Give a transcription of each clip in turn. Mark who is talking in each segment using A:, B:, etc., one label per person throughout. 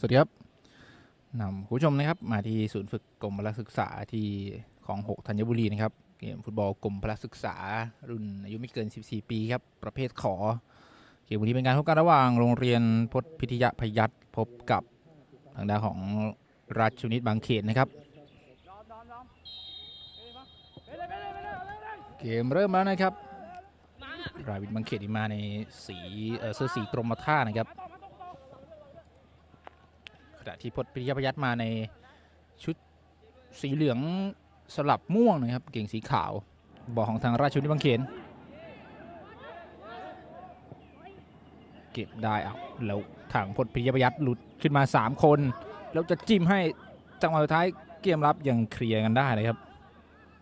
A: สวัสดีครับนำคุณผู้ชมนะครับ มาที่ศูนย์ฝึกกรมพละศึกษาที่ของหกธัญบุรีนะครับเกมฟุตบอลกรมพละศึกษา รุ่นอายุไม่เกิน 14 ปีครับ ประเภทขอ เกมวันนี้เป็นการพบกันระหว่างโรงเรียนพจพิทยพยัตพบกับทางด้านของราชวินิตบางเขตนะครับ เกมเริ่มแล้วนะครับ ราวินบางเขตนี่มาในสีเสื้อสีกรมท่านะครับ ขณะที่พจน์พิยพยัตมาในชุดสีเหลืองสลับม่วงนะครับ เก่งสีขาวบอกของทางราชวินิบางเขนเก็บได้เอาแล้วทางพจน์พิยพยัตหลุดขึ้นมา 3 คน แล้วจะจิ้มให้จังหวะสุดท้ายเกมรับยังเคลียร์กันได้เลยครับ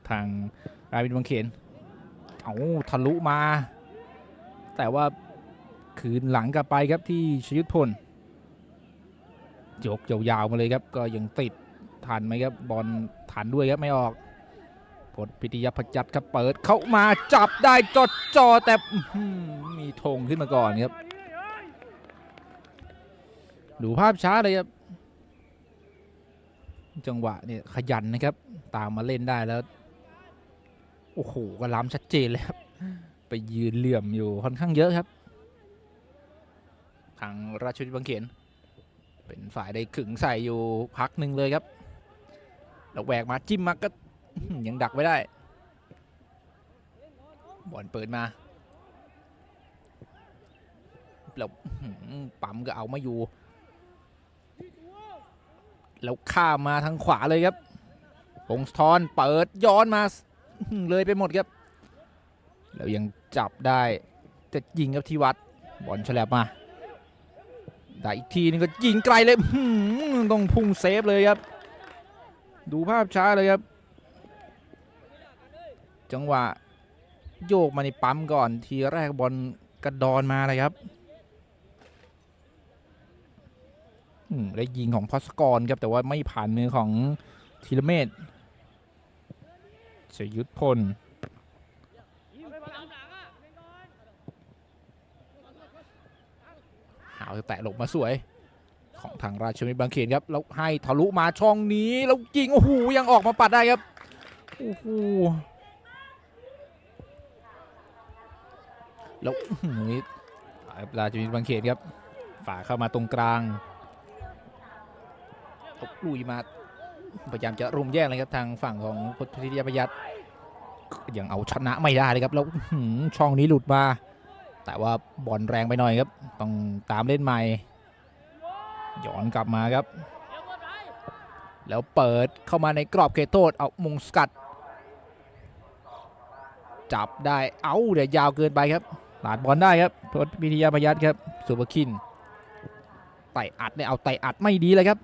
A: ทางราชวินิบางเขนเอาทะลุมา แต่ว่าคืนหลังกลับไปครับที่ชยุทธพล ยกยาวๆมาเลยครับ ก็ยังติดทันไหมครับบอลทันด้วยครับไม่ออกพลพิทยาพจัดครับเปิดเข้ามาจับได้จดจอแต่มีธงขึ้นมาก่อนครับ ดูภาพช้าเลยครับ จังหวะเนี่ยขยันนะครับ ตามมาเล่นได้แล้ว โอ้โหก็ล้ำชัดเจนเลยครับไปยืนเหลื่อมอยู่ค่อนข้างเยอะครับ ทางราชวิทย์บางเขน เป็นฝ่ายได้ขึงใส่อยู่พักหนึ่งเลยครับแล้วแหวกมาจิ้มมาก็ยังดักไว้ได้บอลเปิดมาแล้วปั๊มก็เอาไม่อยู่ แล้วข้ามาทางขวาเลยครับพงศธรเปิดย้อนมาเลยไปหมดครับแล้วยังจับได้จะยิงครับที่วัดบอลฉลับมา ได้อีกทีนึงก็ยิงไกลเลยต้องพุ่งเซฟเลยครับ ดูภาพช้าเลยครับ จังหวะโยกมาในปั๊มก่อนทีแรกบอลกระดอนมาเลยครับได้ยิงของพอสกรครับ แต่ว่าไม่ผ่านมือของธีรเมธชยุทธพล เอาแตะหลบมาสวย ของทางราชวิทย์บางเขนครับแล้วให้ทะลุมาช่องนี้แล้วยิงโอ้โหยังออกมาปัดได้ครับโอ้โหแล้วอื้อหือราชวิทย์บางเขนครับฝ่าเข้ามาตรงกลางลุยมาพยายามจะรุมแย่งเลยครับทางฝั่งของพุทธิยาพยัตยังเอาชนะไม่ได้เลยครับแล้วช่องนี้หลุดมา แต่ว่าบอลแรงไปหน่อยครับ ต้องตามเล่นใหม่ย้อนกลับมาครับ แล้วเปิดเข้ามาในกรอบเขตโทษเอามุงสกัด จับได้เอาเดี๋ยวยาวเกินไปครับหลาดบอลได้ครับทศวิทยาพยัตครับสุภคินไต่อัดเนี่ยเอาไต่อัดไม่ดีเลยครับ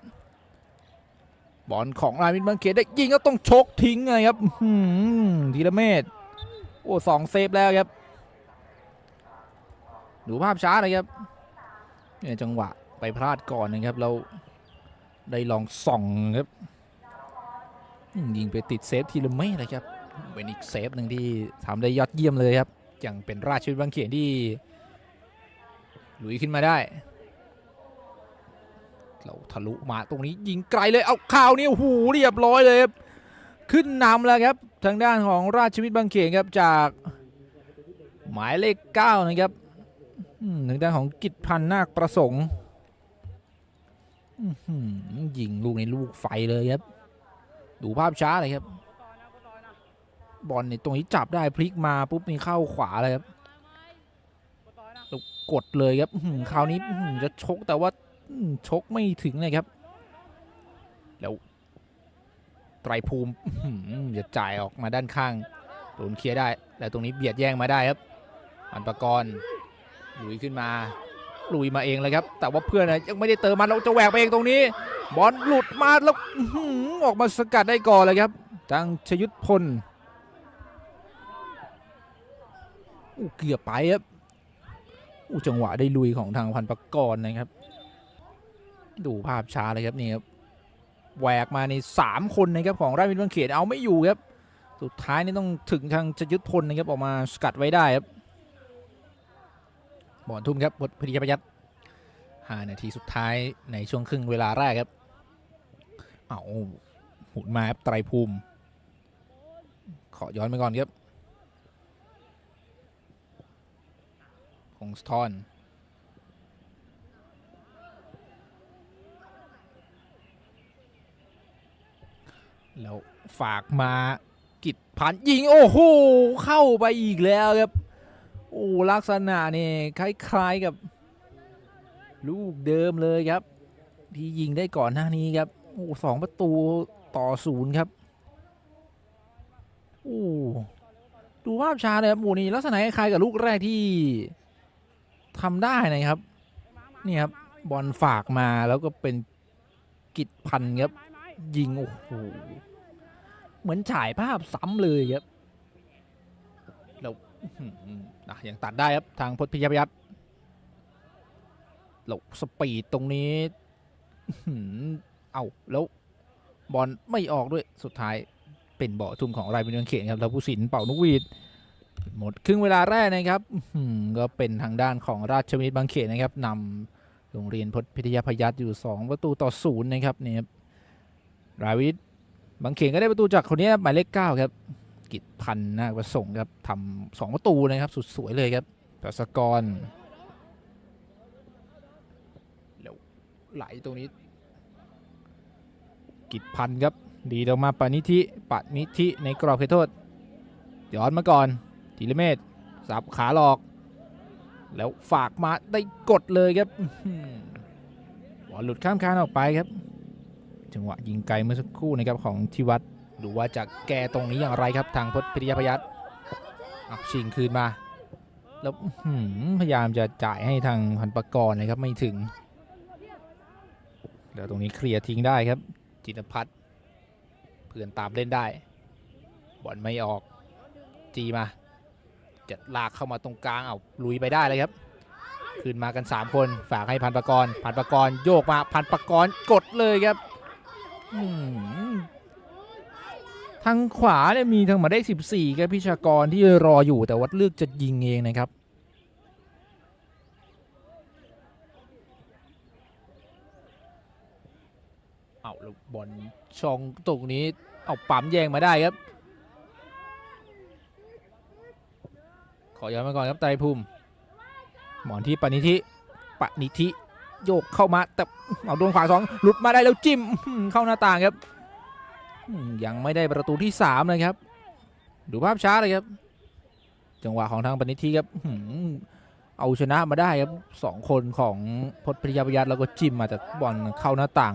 A: บอลของรามินบางเขตได้ยิงก็ต้องชกทิ้งเลยครับอื้อหือธีรเมธโอ้สองเซฟแล้วครับ ดูภาพช้าเลยครับเนี่ยจังหวะไปพลาดก่อนนะครับเราได้ลองส่องครับยิงไปติดเซฟทีละไม่เลยครับเป็นอีกเซฟหนึ่งที่ทำได้ยอดเยี่ยมเลยครับอย่างเป็นราชวิบางเขนที่ลุยขึ้นมาได้ เราทะลุมาตรงนี้ยิงไกลเลยเอาข่าวนี้โอ้โหเรียบร้อยเลยครับขึ้นนำแล้วครับทางด้านของราชวิทย์บางเขนครับจากหมายเลข9นะครับ ทางด้านของกิจพันธ์นาคประสงค์ยิงลูกในลูกไฟเลยครับ ดูภาพช้าเลยครับ บอลในตรงนี้จับได้พลิกมาปุ๊บนี่เข้าขวาเลยครับกดเลยครับคราวนี้จะชกแต่ว่าชกไม่ถึงเลยครับ แล้วไตรภูมิจะจ่ายออกมาด้านข้างโดนเคลียร์ได้ แล้วตรงนี้เบียดแย่งมาได้ครับอันประกรณ์ ลุยขึ้นมา ลุยมาเองเลยครับ แต่ว่าเพื่อนยังไม่ได้เติมมันเราจะแหวกไปเองตรงนี้ บอลหลุดมาแล้วออกมาสกัดได้ก่อนเลยครับทางชยุทธพลอู้เกือบไปครับอู้จังหวะได้ลุยของทางพันประกรณ์นะครับ ดูภาพช้าเลยครับนี่ครับแหวกมาในสามคนนะครับของราชวิทย์บางเขนเอาไม่อยู่ครับ สุดท้ายนี่ต้องถึงทางชยุทธพลนะครับออกมาสกัดไว้ได้ครับ บอลทุ่มครับบทพิทยาประยัตใ5นาทีสุดท้ายในช่วงครึ่งเวลาแรกครับเอาหุนมาครับไตรภูมิ ขอย้อนไปก่อนครับคงสทอนแล้วฝากมากิดพันยิง โอ้โห เข้าไปอีกแล้วครับ โอ้ลักษณะนี่คล้ายๆกับลูกเดิมเลยครับ ที่ยิงได้ก่อนหน้านี้ครับโอ้สองประตูต่อศูนย์ครับโอ้ดูภาพช้าเลยครับหมูนี่ลักษณะคล้ายกับลูกแรกที่ทำได้นะครับนี่ครับบอลฝากมาแล้วก็เป็นกิจพันธ์ครับ ยิง โอ้โห เหมือนฉายภาพซ้ำเลยครับ แล้วอื้อหืออะ ยังตัดได้ครับทางพจน์พิยพยัตแล้วสปีดตรงนี้เอาแล้วบอลไม่ออกด้วยสุดท้ายเป็นเบาะทุ่มของรายเป็นเมืองเขตครับแล้วผู้สินเป่านกหวีดหมดครึ่งเวลาแรกนะครับก็เป็นทางด้านของราชวินิตบางเขตนะครับนำโรงเรียนพจน์พิทยาพยัตอยู่ 2 ประตูต่อศูนย์นะครับเนี่ยครับราวิทบางเขนก็ได้ประตูจากคนนี้หมายเลขเก้าครับ กิจพันธ์นาคประสงค์ครับทำสองประตูนะครับสุดสวยเลยครับปัสกรแล้วไหลตรงนี้ กิจพันธ์ครับ ดีออกมาปานิธิปานิธิในกรอบเขตโทษย้อนมาก่อนธีรเมธสับขาหลอก แล้วฝากมาได้กดเลยครับอื้อหือบอลหลุดข้ามคานออกไปครับ จังหวะยิงไกลเมื่อสักครู่นะครับของทิวัต ดูว่าจะแก้ตรงนี้อย่างไรครับทางพจน์พิทยาพยัตอะชิงคืนมา แล้วพยายามจะจ่ายให้ทางพันปกรณ์นะครับไม่ถึงแล้วตรงนี้เคลียร์ทิ้งได้ครับ จินพัฒน์เพื่อนตามเล่นได้บอลไม่ออกจีมาจะลากเข้ามาตรงกลางเอาลุยไปได้เลยครับ ขึ้นมากัน 3 คนฝากให้พันปกรณ์พันปกรณ์โยกมาพันปกรณ์กดเลยครับ ทางขวาเนี่ยมีทางหมายเลข14ครับพิชากรที่รออยู่แต่วัดเลือกจะยิงเองนะครับเอาแล้วบอลช่องตรงนี้เอาปั๊มแยงมาได้ครับ ขอย้อนมาก่อนครับไตรภูมิหมอนที่ปณิธิปณิธิโยกเข้ามาแต่เอาโดนขวาสองหลุดมาได้แล้วจิ้มเข้าหน้าต่างครับ ยังไม่ได้ประตูที่สามเลยครับ ดูภาพช้าเลยครับ จังหวะของทางปณิธิครับเอาชนะมาได้ครับสองคนของพจน์พยาพยัตแล้วก็จิ้มมาแต่บอลเข้าหน้าต่าง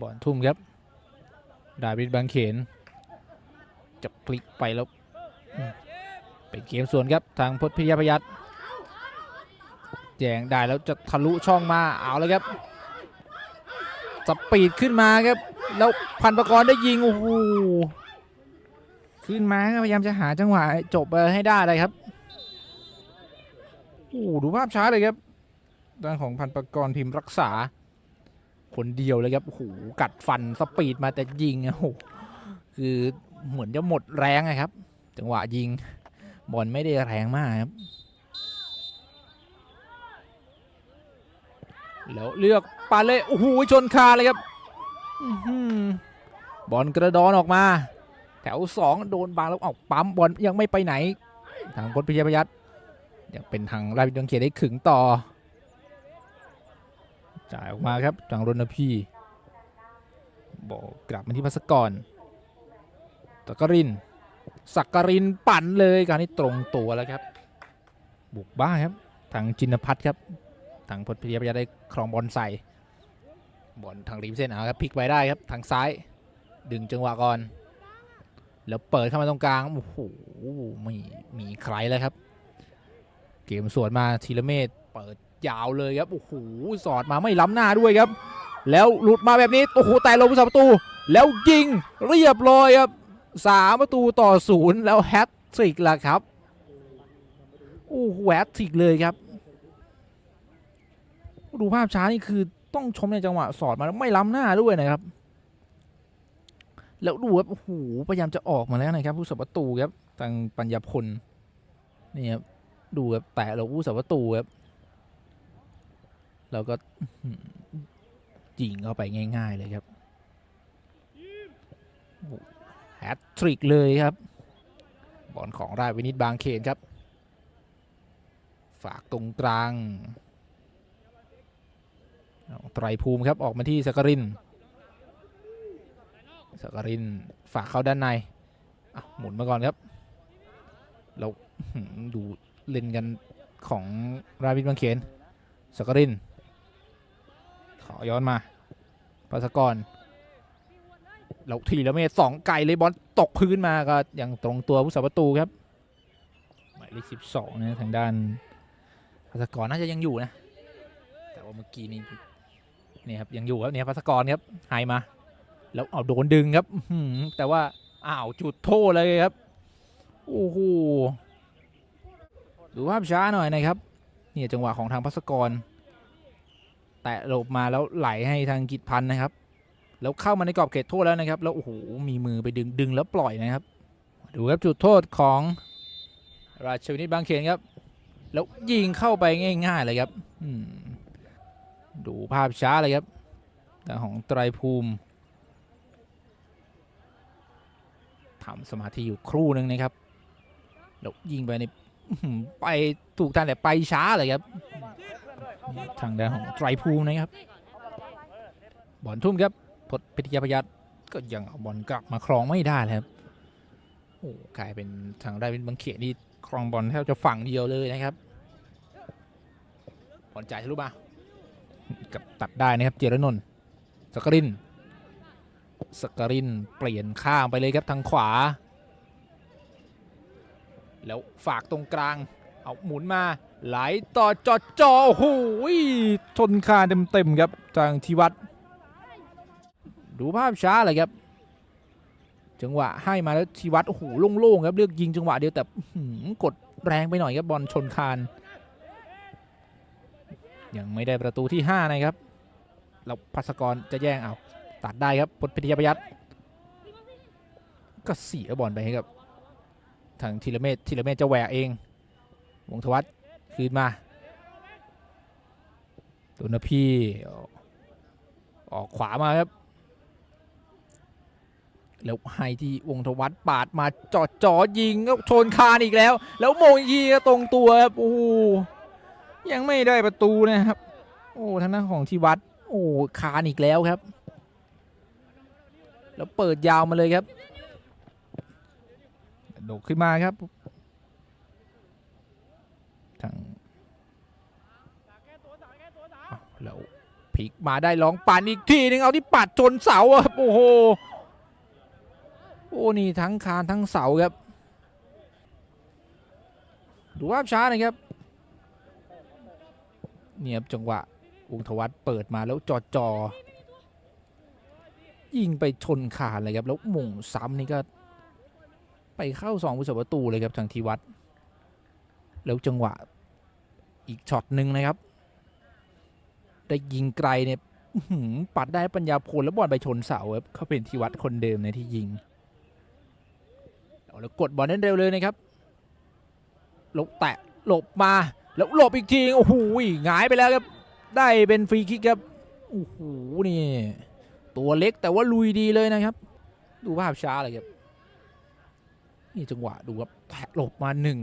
A: บอลทุ่มครับ ดาวิดบางเขนจะพลิกไปแล้วเป็นเกมส่วนครับทางพจน์พิยาพยัตแยงได้แล้วจะทะลุช่องมาเอาเลยครับ สปีดขึ้นมาครับ แล้วพันประกรณ์ได้ยิง โอ้โห ขึ้นมาพยายามจะหาจังหวะจบให้ได้เลยครับ โอ้โหดูภาพช้าเลยครับ ด้านของพันประกรณ์พิมพ์รักษา คนเดียวเลยครับ โอ้โห กัดฟันสปีดมาแต่ยิง โอ้โห คือเหมือนจะหมดแรงอะครับ จังหวะยิง บอลไม่ได้แรงมากครับ แล้วเลือกปาเล่โอ้โหชนคาเลยครับบอลกระดอนออกมา แถวสองโดนบางแล้วเอาปั๊มบอลยังไม่ไปไหน ทางพจนพิยพยัตยังเป็นทางราชวิทยาเขตได้ขึงต่อ จ่ายออกมาครับทางรณพีบอกกลับมาที่พัสกรตะกรินสักกรินปั่นเลยการนี้ตรงตัวแล้วครับ บุกบ้าครับ ทางจินพัฒครับ ทางพจน์พิยพยัตได้ครองบอลใส่บอลทางริมเส้นเอาครับพลิกไปได้ครับทางซ้าย ดึงจังหวะก่อน แล้วเปิดเข้ามาตรงกลางโอ้โหไม่มีใครแล้วครับ เกมสวนมาทีละเมตรเปิดยาวเลยครับโอ้โหสอดมาไม่ล้ำหน้าด้วยครับ แล้วหลุดมาแบบนี้โอ้โหแต่ลงผู้สาประตู แล้วยิงเรียบร้อยครับสามประตูต่อศูนย์แล้วแฮตทริกละครับโอ้โหแฮตทริกเลยครับ ดูภาพช้านี่คือต้องชมในจังหวะสอดมาแล้วไม่ล้ำหน้าด้วยนะครับ แล้วดูครับโอ้โหพยายามจะออกมาแล้วนะครับ ผู้สับประตูครับทางปัญญาพลนี่ครับดูครับแต่เราผู้สับประตูครับแล้วก็อื้อหือยิงเข้าไปง่าย ๆ เลยครับแฮตทริกเลยครับ บอลของราชวินิตบางเขนครับ ฝากตรงกลาง ไตรภูมิครับออกมาที่สกรินสกรินฝากเข้าด้านในหมุนมาก่อนครับ เราดูเล่นกันของราชวินิตบางเขนสกรินขอย้อนมาปัสกรแล้วทีละเมตรสองไก่เลยบอลตกพื้นมาก็ยังตรงตัวผู้สาประตูครับหมายเลขสิบสองนะทางด้านพัสกรน่าจะยังอยู่นะ แต่ว่าเมื่อกี้นี้ นี่ยครับยังอยู่ครับเนี่ยพัสกรครับหายมา แล้วเอาโดนดึงครับแต่ว่าอ้าวจุดโทษเลยครับโอ้โหดูภาพช้าหน่อยนะครับเนี่ยจังหวะของทางพัสกร แตะหลบมาแล้วไหลให้ทางกิจพันธ์นะครับ แล้วเข้ามาในกรอบเขตโทษแล้วนะครับ แล้วโอ้โหมีมือไปดึงดึงแล้วปล่อยนะครับ ดูครับจุดโทษของราชวินิตบางเขนครับ แล้วยิงเข้าไปง่าย ๆ เลยครับ อืม ดูภาพช้าเลยครับแต่ของไตรภูมิทำสมาธิอยู่ครู่หนึ่งนะครับแล้วยิงไปในไปถูกทางแต่ไปช้าเลยครับทางด้านของไตรภูมินะครับ บอลทุ่มครับพดพิทยาพยัตก็ยังเอาบอลกลับมาครองไม่ได้เลยครับ โอ้กลายเป็นทางได้เป็นบางเขียนที่ครองบอลแทบจะฝั่งเดียวเลยนะครับ บอลจ่ายทะลุมา กับตัดได้นะครับเจรนนท์สกรินสกรินเปลี่ยนข้างไปเลยครับทางขวา แล้วฝากตรงกลาง เอาหมุนมาไหลต่อจอจอโอ้โหชนคาเต็มๆครับทางทีวัดดูภาพช้าเลยครับ จังหวะให้มาแล้วทีวัดโอ้โหโล่งๆครับเลือกยิงจังหวะเดียวแต่กดแรงไปหน่อยครับบอลชนคาน ยังไม่ได้ประตูที่ 5 นะครับแล้วพัสกรจะแย่งเอาตัดได้ครับพลพิทยาประยัดก็เสียบอลไปให้กับทางธีรเมธธีรเมธจะแหวกเองวงธวัฒคืนมาตุนพีออกขวามาครับแล้วให้ที่วงธวัฒปาดมาจอดจอยิงแล้วชนคานอีกแล้ว แล้วโมงอีก็ตรงตัวครับโอ้ ยังไม่ได้ประตูนะครับ โอ้ทางด้านของทีวัฒน์โอ้คานอีกแล้วครับ แล้วเปิดยาวมาเลยครับโดดขึ้นมาครับทางอ้าวแล้วพลิกมาได้ลองปั่นอีกทีนึงเอาที่ปัดชนเสาอะครับโอ้โหโอ้นี่ทั้งคานทั้งเสาครับ ดูภาพช้านะครับ เนี่ยจังหวะวงธวัฒน์เปิดมาแล้วจอจอยิงไปชนคานเลยครับแล้วหม่งซ้ำนี่ก็ ไปเข้าสองผู้สาประตูเลยครับทางทีวัฒน์แล้วจังหวะอีกช็อตหนึ่งนะครับ ได้ยิงไกลเนี่ยปัดได้ปัญญาพลแล้วบอลไปชนเสาครับเขาเป็นทีวัฒน์คนเดิมในที่ยิงแล้วกดบอลนั้นเร็วเลยนะครับหลบแตะหลบมา แล้วหลบอีกทีโอ้โหหงายไปแล้วครับ ได้เป็นฟรีคิกครับโอ้โหนี่ตัวเล็กแต่ว่าลุยดีเลยนะครับ ดูภาพช้าเลยครับนี่จังหวะดูครับแทะหลบมาหนึ่ง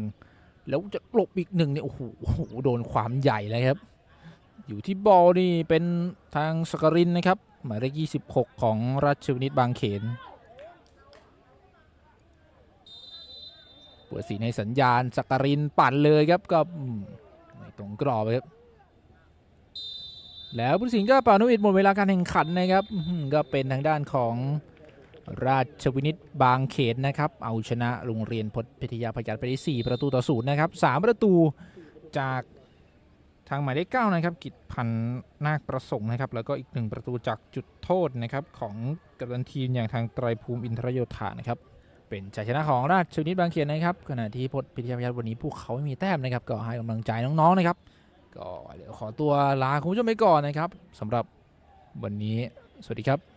A: แล้วจะหลบอีกหนึ่งเนี่ยโอ้โหโอ้โดนความใหญ่เลยครับ อยู่ที่บอลนี่เป็นทางสกรินนะครับหมายเลข26 ของราชวินิตบางเขนเปิดสีในสัญญาณสการินปั่นเลยครับก็อืม ไม่ตรงกรอบครับแล้วผู้สินก็ป่านุอิดหมดเวลาการแข่งขันนะครับก็เป็นทางด้านของราชวินิตบางเขนนะครับ เอาชนะโรงเรียนพจน์พิทยาพยัญชนะไปได้4ประตูต่อศูนย์นะครับ3ประตูจากทางหมายเลขเก้านะครับ กิจพันธ์นาคประสงค์นะครับ แล้วก็อีกหนึ่งประตูจากจุดโทษนะครับของกัปตันทีมอย่างทางไตรภูมิอินทรโยธานะครับ เป็นชัยชนะของราชวินิตบางเขนนะครับขณะที่พจน์พิทยาพยัญชนะวันนี้พวกเขาไม่มีแต้มนะครับก็ให้กำลังใจน้องๆนะครับ ก็เดี๋ยวขอตัวลาคุณผู้ชมไปก่อนนะครับสำหรับวันนี้สวัสดีครับ